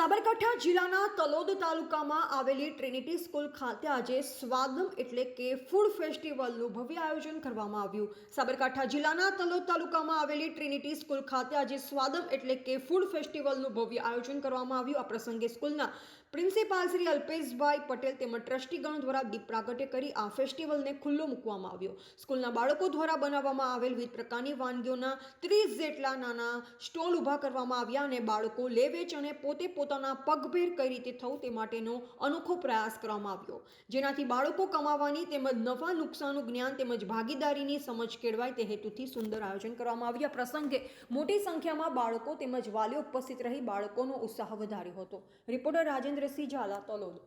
સાબરકાંઠા જિલ્લાના તલોદ તાલુકામાં આવેલી ટ્રિનિટી સ્કૂલ ખાતે આજે સ્વાદમ એટલે કે ફૂડ ફેસ્ટિવલનું ભવ્ય આયોજન કરવામાં આવ્યું. સાબરકાંઠા જિલ્લાના તલોદ તાલુકામાં આવેલી ટ્રિનિટી સ્કૂલ ખાતે આજે સ્વાદમ એટલે કે ફૂડ ફેસ્ટિવલનું ભવ્ય આયોજન કરવામાં આવ્યું. આ પ્રસંગે સ્કૂલના પ્રિન્સિપાલ શ્રી અલ્પેશભાઈ પટેલ તેમજ ટ્રસ્ટીગણ દ્વારા દીપ પ્રાગટ્ય કરી આ ફેસ્ટિવલને ખુલ્લો મૂકવામાં આવ્યો. સ્કૂલના બાળકો દ્વારા બનાવવામાં આવેલ વિવિધ પ્રકારની વાનગીઓના ત્રીસ જેટલા નાના સ્ટોલ ઊભા કરવામાં આવ્યા અને બાળકો લે, વેચ અને પોતે પોતે પોતાના પગભેર કઈ રીતે થવું તે માટેનો અનોખો પ્રયાસ કરવામાં આવ્યો. જેનાથી બાળકો કમાવાની તેમજ નફા નુકસાનનું જ્ઞાન તેમજ ભાગીદારીની સમજ કેળવાય તે હેતુથી સુંદર આયોજન કરવામાં આવ્યું. આ પ્રસંગે મોટી સંખ્યામાં બાળકો તેમજ વાલીઓ ઉપસ્થિત રહી બાળકોનો ઉત્સાહ વધાર્યો હતો. રિપોર્ટર રાજેન્દ્રસિંહ ઝાલા, તલોદ.